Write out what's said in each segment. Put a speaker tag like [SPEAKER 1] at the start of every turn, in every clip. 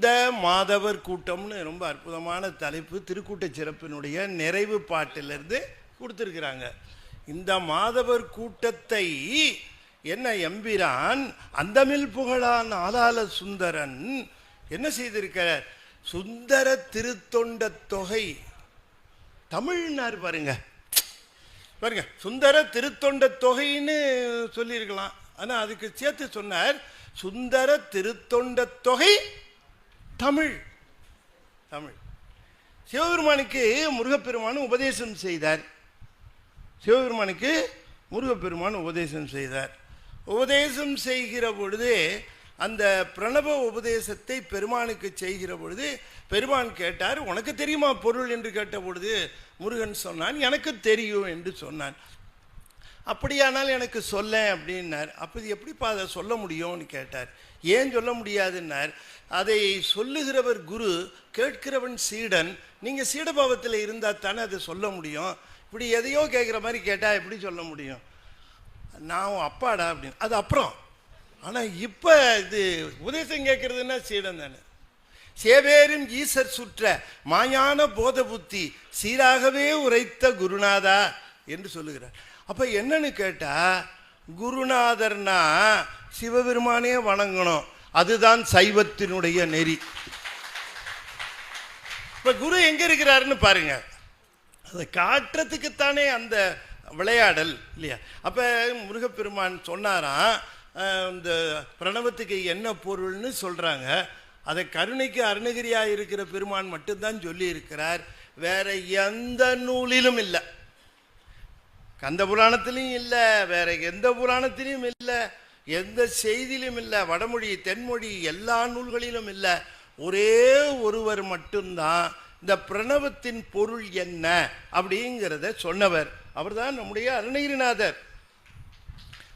[SPEAKER 1] இந்த மாதவர் கூட்டம்னு ரொம்ப அற்புதமான தலைப்பு திருக்கூட்ட சிறப்பினுடைய நிறைவு பாட்டிலிருந்து கொடுத்துருக்குறாங்க. இந்த மாதவர் கூட்டத்தை என்ன எம்பிரான் அந்தமில் புகழான் ஆதாள சுந்தரன் என்ன செய்திருக்கிறார்? சுந்தர திருத்தொண்ட தொகை. தமிழ்னார் பாருங்க. பாருங்க சுந்தர திருத்தொண்ட தொகைன்னு சொல்லியிருக்கலாம். ஆனால் அதுக்கு சேர்த்து சொன்னார் சுந்தர திருத்தொண்ட தொகை தமிழ். தமிழ். சிவபெருமானுக்கு முருகப்பெருமான் உபதேசம் செய்தார். சிவபெருமானுக்கு முருகப்பெருமான் உபதேசம் செய்தார். உபதேசம் செய்கிற பொழுது அந்த பிரணவ உபதேசத்தை பெருமானுக்கு செய்கிற பொழுது பெருமான் கேட்டார் உனக்கு தெரியுமா பொருள்? என்று கேட்ட பொழுது முருகன் சொன்னான் எனக்கு தெரியும் என்று சொன்னான். அப்படியானால் எனக்கு சொல்ல அப்படின்னார். அப்போ இது எப்படிப்பா அதை சொல்ல முடியும்னு கேட்டார். ஏன் சொல்ல முடியாதுன்னார். அதை சொல்லுகிறவர் குரு கேட்கிறவன் சீடன். நீங்கள் சீடபாவத்தில் இருந்தால் தானே அதை சொல்ல முடியும். இப்படி எதையோ கேட்குற மாதிரி கேட்டால் எப்படி சொல்ல முடியும்? நான் அப்பாடா அப்படின்னு. அது அப்புறம். ஆனால் இப்போ இது உபதேசம் கேட்குறதுன்னா சீடன் தானே. சேவேரும் ஈசர் சுற்ற மாயான போத புத்தி சீராகவே உரைத்த குருநாதா என்று சொல்லுகிறார். அப்போ என்னன்னு கேட்டால் குருநாதர்னா சிவபெருமானே வணங்கணும். அதுதான் சைவத்தினுடைய நெறி. இப்போ குரு எங்கே இருக்கிறாருன்னு பாருங்க. அதை காட்டுறதுக்குத்தானே அந்த விளையாடல் இல்லையா? அப்போ முருகப்பெருமான் சொன்னாராம் இந்த பிரணவத்துக்கு என்ன பொருள்னு சொல்கிறாங்க அதை கருணைக்கு அருணகிரியாக இருக்கிற பெருமான் மட்டும்தான் சொல்லியிருக்கிறார். வேற எந்த நூலிலும் இல்லை. கந்த புராணத்திலையும் இல்லை வேற எந்த புராணத்திலையும் இல்லை எந்த செய்தியிலும் இல்லை வடமொழி தென்மொழி எல்லா நூல்களிலும் இல்லை. ஒரே ஒருவர் மட்டும்தான் இந்த பிரணவத்தின் பொருள் என்ன அப்படிங்கிறத சொன்னவர். அவர் தான் நம்முடைய அருணகிரிநாதர்.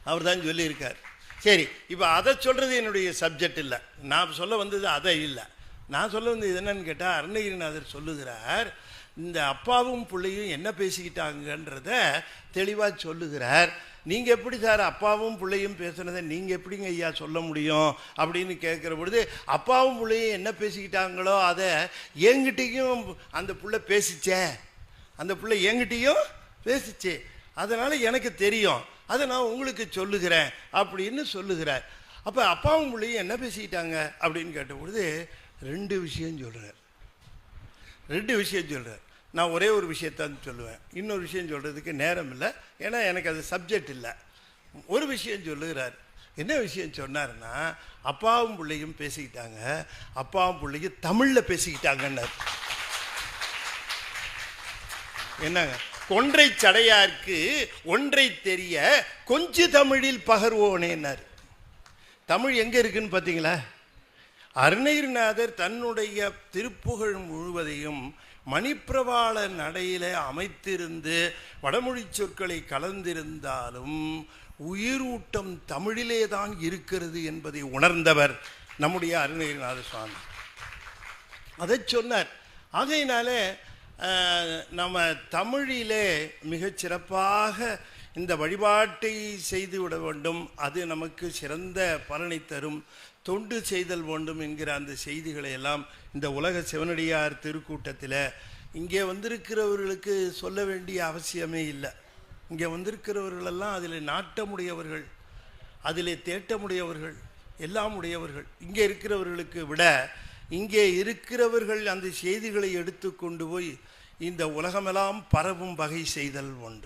[SPEAKER 1] அவர் தான் சொல்லியிருக்கார். சரி இப்போ அதை சொல்கிறது என்னுடைய சப்ஜெக்ட் இல்லை. நான் சொல்ல வந்தது அதை இல்லை. நான் சொல்ல வந்தது என்னன்னு கேட்டால் அருணகிரிநாதர் சொல்லுகிறார் இந்த அப்பாவும் பிள்ளையும் என்ன பேசிக்கிட்டாங்கன்றத தெளிவாக சொல்லுகிறார். நீங்கள் எப்படி சார் அப்பாவும் பிள்ளையும் பேசுனதை நீங்கள் எப்படிங்க ஐயா சொல்ல முடியும் அப்படின்னு கேட்குற பொழுது அப்பாவும் பிள்ளையும் என்ன பேசிக்கிட்டாங்களோ அதை என்கிட்டயும் அந்த புள்ள பேசிச்சே. அந்த பிள்ளை என்கிட்டேயும் பேசிச்சு. அதனால் எனக்கு தெரியும். அதை நான் உங்களுக்கு சொல்லுகிறேன் அப்படின்னு சொல்லுகிறார். அப்போ அப்பாவும் பிள்ளையும் என்ன பேசிக்கிட்டாங்க அப்படின்னு கேட்ட பொழுது ரெண்டு விஷயம் சொல்கிறார் ரெண்டு விஷயம் சொல்கிறார் நான் ஒரே ஒரு விஷயத்தான் சொல்லுவேன். இன்னொரு விஷயம் சொல்கிறதுக்கு நேரம் இல்லை. ஏன்னா எனக்கு அது சப்ஜெக்ட் இல்லை. ஒரு விஷயம் சொல்லுகிறார். என்ன விஷயம் சொன்னாருன்னா அப்பாவும் பிள்ளையும் பேசிக்கிட்டாங்க. அப்பாவும் பிள்ளையும் தமிழில் பேசிக்கிட்டாங்கன்னார். என்னங்க? கொன்றை சடையார்க்கு ஒன்றை தெரிய கொஞ்ச தமிழில் பகர்வோனேன்னார். தமிழ் எங்கே இருக்குன்னு பார்த்தீங்களா அருணகிரிநாதர் தன்னுடைய திருப்புகழ் முழுவதையும் மணிப்பிரவாள நடையில அமைத்திருந்து வடமொழி சொற்களை கலந்திருந்தாலும் உயிரூட்டம் தமிழிலே தான் இருக்கிறது என்பதை உணர்ந்தவர் நம்முடைய அருணகிரிநாத சுவாமி. அதை சொன்னார். ஆகையினாலே நம்ம தமிழிலே மிகச் சிறப்பாக இந்த வழிபாட்டை செய்து விட வேண்டும். அது நமக்கு சிறந்த பலனை தரும். தொண்டு செய்தல் வேண்டும் என்கிற அந்த செய்திகளை எல்லாம் இந்த உலக சிவனடியார் திருக்கூட்டத்தில் இங்கே வந்திருக்கிறவர்களுக்கு சொல்ல வேண்டிய அவசியமே இல்லை. இங்கே வந்திருக்கிறவர்களெல்லாம் அதில் நாட்டமுடையவர்கள் அதிலே தேட்டமுடையவர்கள் எல்லாம் உடையவர்கள் இங்கே இருக்கிறவர்களுக்கு விட இங்கே இருக்கிறவர்கள் அந்த செய்திகளை எடுத்து கொண்டு போய் இந்த உலகமெல்லாம் பரவும் வகை செய்தல் உண்டு.